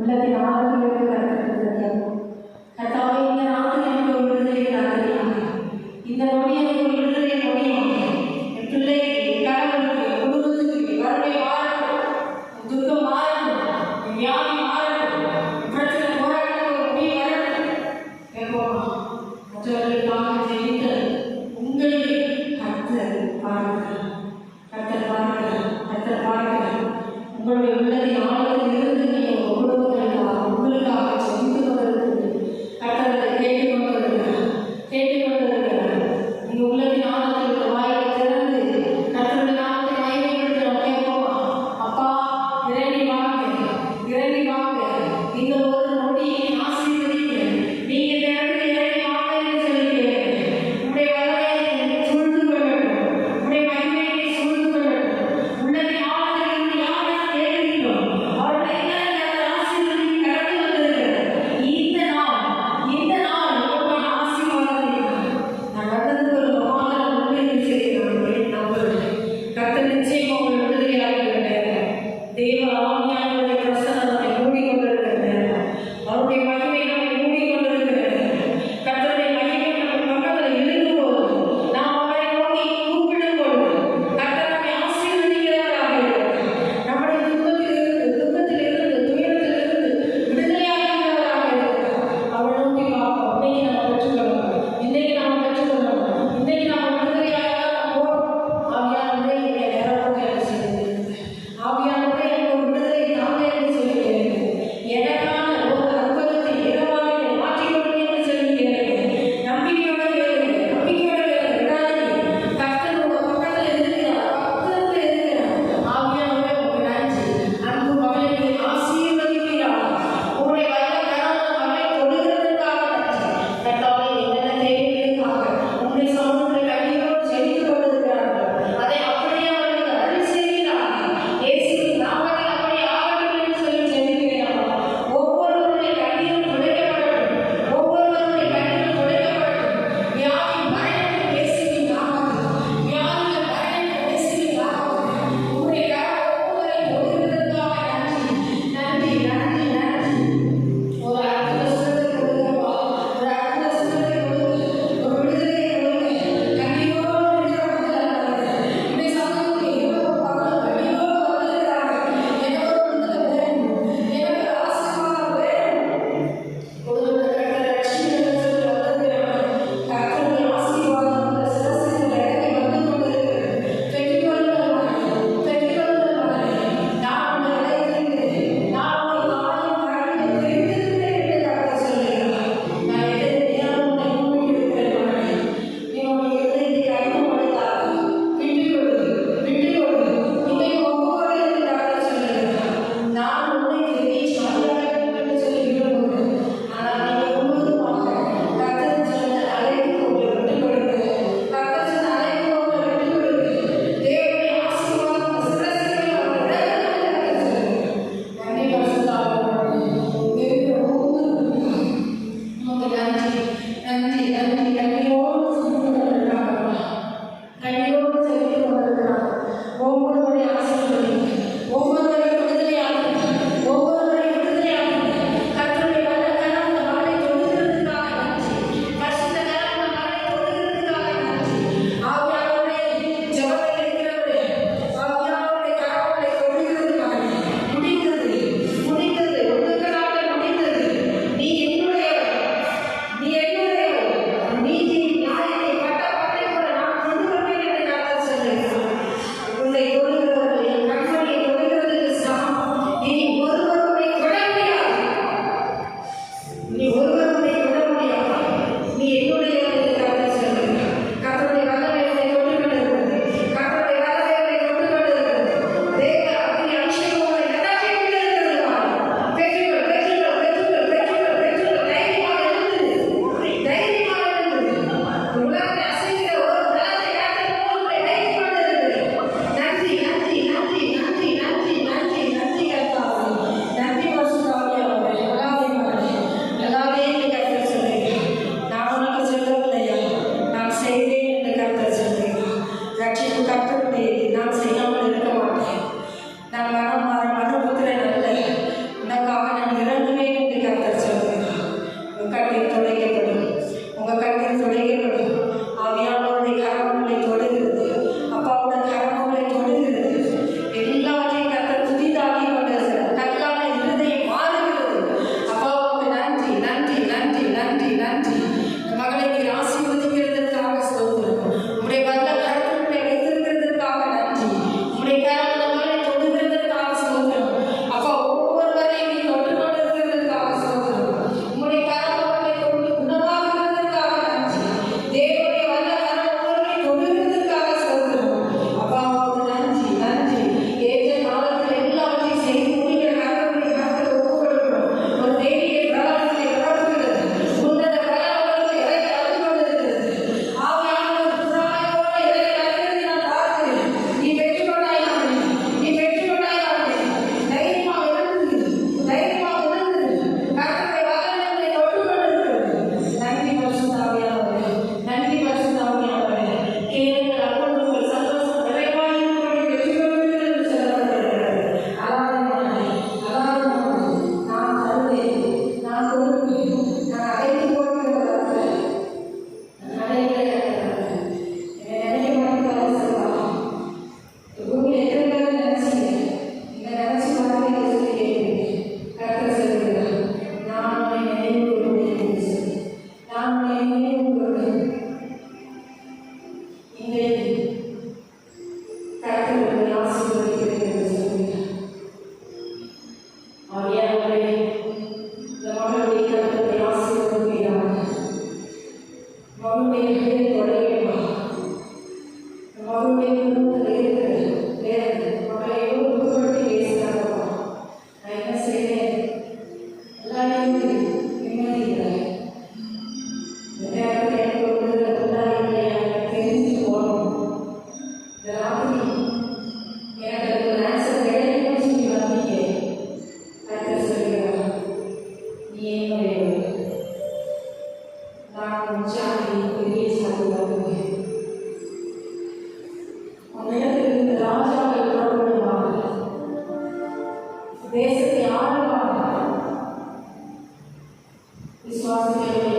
உள்ளத்தின் ஆழத்திலிருந்து கடத்திருக்கிறது கர்த்தாவே இந்த நாட்டில் எனக்கு ஒரு விடுதலை நடத்தினாங்க இந்த நொடி எனக்கு ஒரு விடுதலை நொடியாங்க என் பிள்ளைக்கு கடவுளுக்கு குடும்பத்துக்கு வறுமை மாறட்டும் துக்கம் மாறட்டும் வியாதி மாறட்டும் பிரச்சனை போராட்டம் ஒரு முடிவு வரட்டும் Pessoal, eu